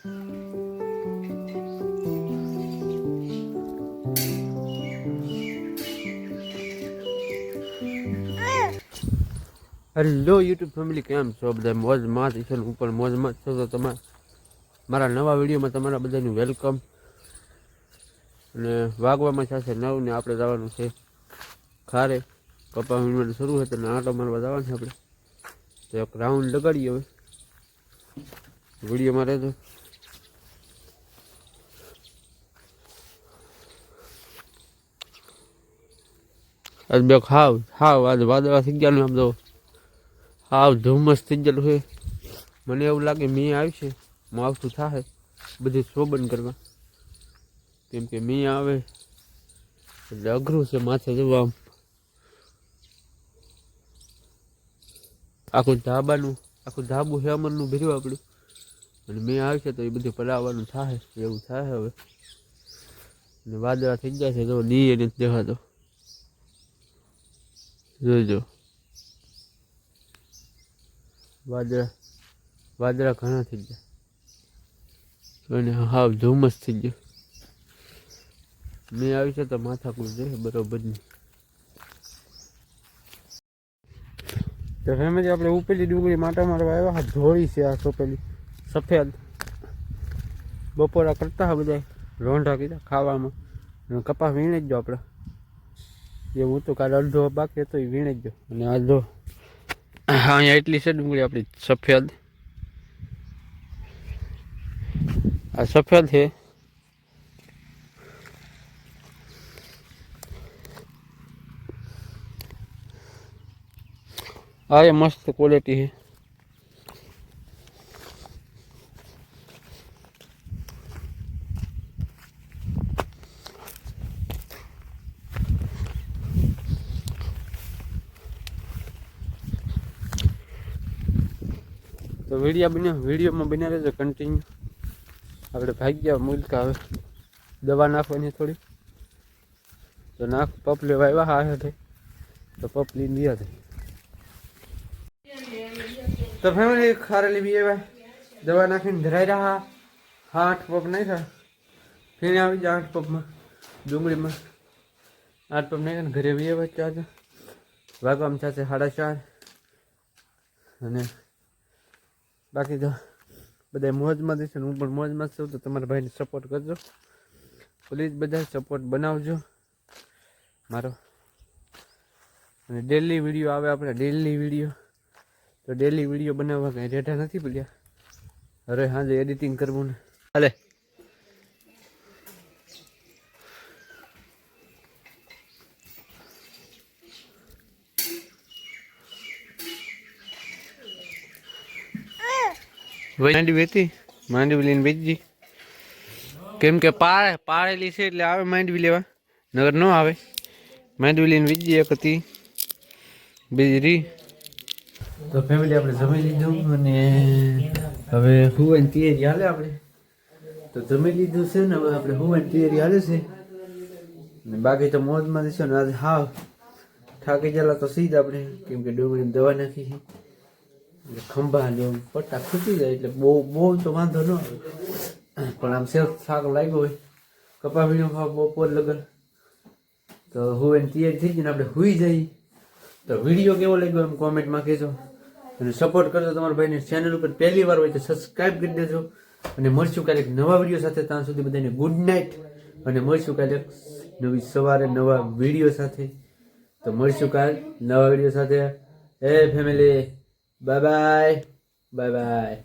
Hello YouTube family કેમ છો? બધા મોજમાં જ છે હું પણ મોજમાં છું. તો તમારે મારા નવા વિડીયોમાં તમારા બધાનું વેલકમ. અને વાગવામાં થશે નવ ને આપણે જવાનું છે ખારે. કપા વીણવાનું શરૂ હતો ને આંટો મારવા જવાનું છે આપણે. તો એક રાઉન્ડ લગાડીએ હવે. વિડીયોમાં રહેજો. આજ બે હાવ હાવ આજ વાદળા થઈ ગયા આમ તો. હાવ ધુમ્મસ થઈ ગયેલું છે. મને એવું લાગે મેં આવશે, માવઠું થાય બધું શોબન કરવા. કેમ કે મેં આવે, એટલે અઘરું છે માથે જવા આમ. આખું ધાબાનું, આખું ધાબુ હેમરનું ભર્યું આપણું. અને મેં આવશે તો એ બધું પલાવવાનું થાય એવું થાય હવે. અને વાદળા થઈ ગયા છે તો નહીં એને દેખાતો જોજો. વાદળા વાદળા ઘણા થઈ ગયા. અને હાવ ધુમ્મસ થઈ ગયો. મેં આવી છે તો માથા કુલ છે. નહીં તો ફેમિલી આપણે ઉપેલી ડુંગળી માટા મારવા આવ્યા હા ધોળી છે આ સોપેલી. સફેદ. બપોરા કરતા હા બધા રોંઢા કીધા ખાવામાં. કપાસ વીણે જ જો આપણે. એવું તો કાલે અડધો બાકી હતો, એ વીણી જ જો અને અડધો હા, અહીંયા એટલી છે ડુંગળી આપણી સફેદ. આ સફેદ છે. આ એ મસ્ત ક્વોલિટી છે. તો વિડીયા બન્યો, વિડીયોમાં બન્યા રહેજો કન્ટિન્યુ આપણે ભાગી ગયા મુલકા હવે. દવા નાખવાની થોડી. તો નાખ, પપ લેવા આવ્યા હા થઈ તો પપ લઈને ગયા હતા તો ફેમિલી ખારેલી બી આવ્યા. દવા નાખીને ધરાઈ રહ્યા હા. આઠ પપ નહીં થાય ફેર આવી જાય આઠ પપમાં, ડુંગળીમાં. આઠ પપ નાખ્યા ઘરે બી આવ્યા ચાર વાગવામાં થશે સાડા ચાર. અને બાકી તો બધા મોજમાં જશે હું પણ મોજમાં છું, તો તમારા ભાઈને સપોર્ટ કરજો. પ્લીઝ બધા સપોર્ટ બનાવજો. મારો અને ડેલી વીડિયો આવે આપણે ડેલી વીડિયો તો ડેલી વીડિયો બનાવવા કંઈ રેઠા નથી પડ્યા? અરે, હાજે એડિટિંગ કરવું ને. હાલે. માંડી વેતી માંડવી લઈને વેચજી કેમ કે પાળે, પાળેલી છે એટલે આવે માંડવી લેવા. નગર ન આવે. માંડવી લઈને વેચજી એક હતી. બીજી રી તો ફેમિલી આપણે જમી લીધું અને હવે હુવાની તૈયારી હાલે આપણે. તો જમી લીધું છે ને હવે આપણે હુવાની તૈયારી હાલે છે. ને બાકી તો મોજમાં છે ને આજે હાવ થાકી ગયેલા તો સીધ આપણે, કેમ કે ડુંગળીની દવા નાખી છે. ખંભા ને પટ્ટા ખૂટી જાય એટલે બહુ બહુ તો વાંધો ન આવે. પણ આમ સેલ્ફ થાક લાગ્યો હોય. કપા વીણો ખાવ બપોર લગન. તો હું એને તૈયાર થઈ જઈને આપણે હુઈ જઈએ. તો વીડિયો કેવો લાગ્યો એમ કોમેન્ટમાં કહેજો. અને સપોર્ટ કરજો તમારા ભાઈને. ચેનલ ઉપર પહેલી વાર હોય તો સબસ્ક્રાઈબ કરી દેજો. અને મળશું ક્યારેક નવા વીડિયો સાથે. ત્યાં સુધી બધાને ગુડ નાઇટ અને મળશું કાલે નવી સવારે નવા વીડિયો સાથે. તો મળશું કાલ નવા વીડિયો સાથે. એ ફેમિલી 拜拜拜拜。